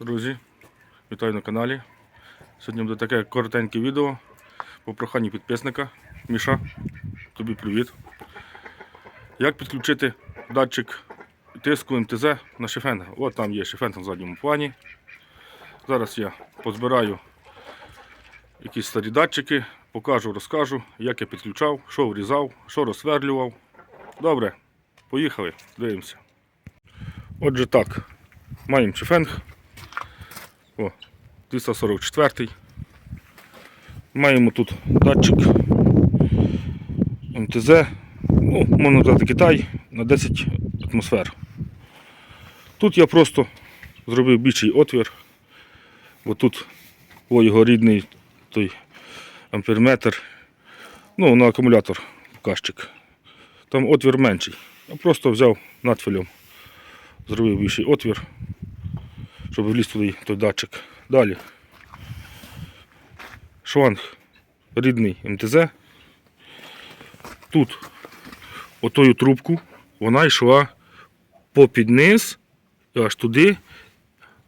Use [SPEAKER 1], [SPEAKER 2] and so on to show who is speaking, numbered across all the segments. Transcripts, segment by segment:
[SPEAKER 1] Друзі, вітаю на каналі. Сьогодні буде таке коротеньке відео по проханню підписника. Міша, тобі привіт. Як підключити датчик тиску МТЗ на шифен? От там є шифен на задньому плані. Зараз я позбираю якісь старі датчики, покажу, розкажу, як я підключав, що врізав, що розсверлював. Добре, поїхали, дивимося. Отже так, маємо шифенг. О, 244. Маємо тут датчик МТЗ, ну, можна сказати Китай на 10 атмосфер. Тут я просто зробив більший отвір. Бо тут о, його рідний той амперметр, ну, на акумулятор показчик. Там отвір менший. Я просто взяв надфілем, зробив більший отвір щоб вліз туди той датчик. Далі. Шланг рідний МТЗ. Тут отою трубку вона йшла попід низ, аж туди,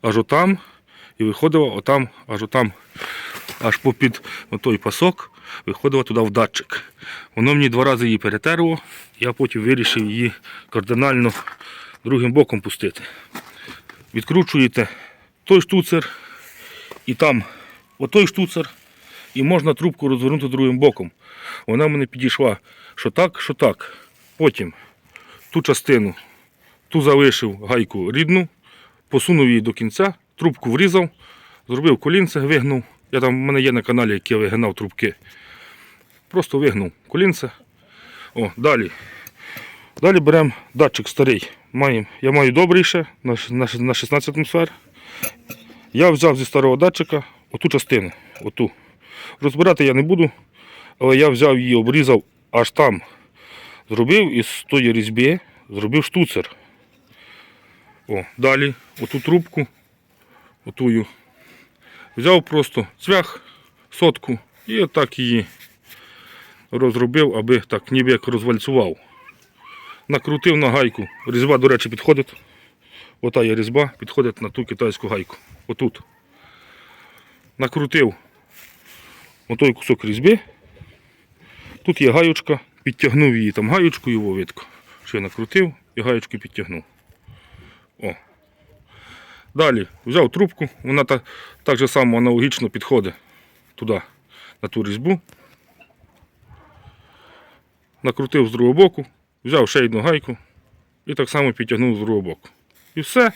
[SPEAKER 1] аж отам, і виходила отам, аж отам, аж попід той пасок, виходила туди в датчик. Воно мені два рази її перетерло, я потім вирішив її кардинально другим боком пустити відкручуєте той штуцер і там отой штуцер, і можна трубку розвернути другим боком. Вона мене підійшла що так, що так. Потім ту частину, ту залишив гайку рідну, посунув її до кінця, трубку врізав, зробив колінце, вигнув. Я там в мене є на каналі, як я вигинав трубки. Просто вигнув колінце. О, далі. Далі беремо датчик старий. Маємо, я маю добрий ще на, на, на 16 атмосфер. Я взяв зі старого датчика оту частину. Оту. Розбирати я не буду, але я взяв її, обрізав аж там. Зробив із тої різьби, зробив штуцер. О, далі оту трубку, отую. Взяв просто цвях, сотку і отак її розробив, аби так ніби як розвальцював накрутив на гайку. Різьба, до речі, підходить. Ота є різьба, підходить на ту китайську гайку. Отут. Накрутив отой кусок різьби. Тут є гаючка, підтягнув її там гаючкою вовитку. Що я накрутив і гаючку підтягнув. О. Далі взяв трубку, вона так, так же само аналогічно підходить туди, на ту різьбу. Накрутив з другого боку, взяв ще одну гайку і так само підтягнув з другого боку. І все.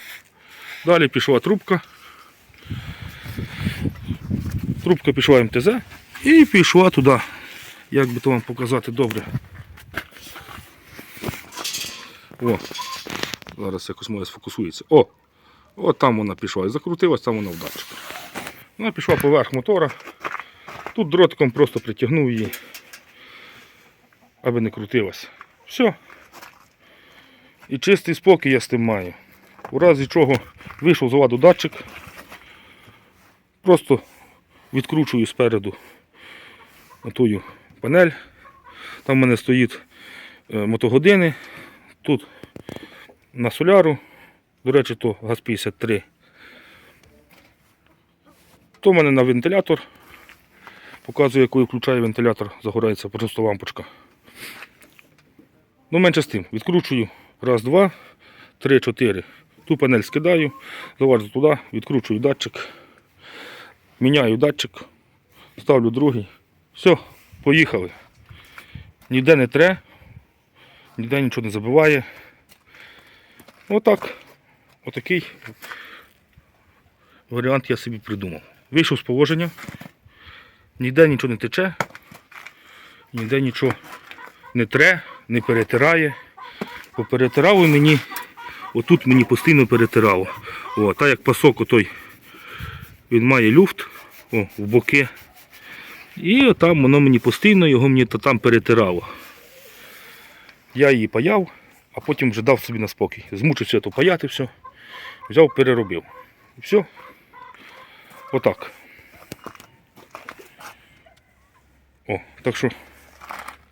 [SPEAKER 1] Далі пішла трубка. Трубка пішла МТЗ і пішла туди. Як би то вам показати добре. О, зараз якось моє сфокусується. О! От там вона пішла і закрутилась, там вона в датчик. Вона пішла поверх мотора. Тут дротиком просто притягнув її, аби не крутилась. Все. І чистий спокій я з тим маю. У разі чого вийшов з ладу датчик, просто відкручую спереду отую панель. Там в мене стоїть е, мотогодини. Тут на соляру, до речі, то ГАЗ-53. То в мене на вентилятор. Показую, коли включаю вентилятор, загорається просто лампочка. Ну, менше з тим. Відкручую. Раз, два, три, чотири. Ту панель скидаю, завожу туди, відкручую датчик. Міняю датчик, ставлю другий. Все, поїхали. Ніде не тре, ніде нічого не забиває. Отак. Отакий варіант я собі придумав. Вийшов з положення, ніде нічого не тече, ніде нічого не тре, не перетирає. Поперетирало мені, отут мені постійно перетирало. О, так як пасок отой, він має люфт о, в боки. І там воно мені постійно його мені то там перетирало. Я її паяв, а потім вже дав собі на спокій. Змучився то паяти все. Взяв, переробив. І все. Отак. О, так що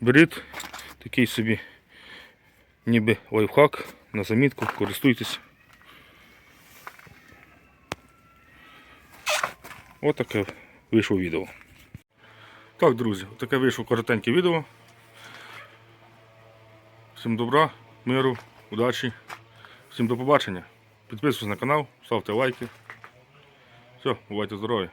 [SPEAKER 1] беріть такий собі ніби лайфхак на замітку, користуйтесь. Ось таке вийшло відео. Так, друзі, таке вийшло коротеньке відео. Всім добра, миру, удачі. Всім до побачення. Підписуйтесь на канал, ставте лайки. Все, бувайте здорові.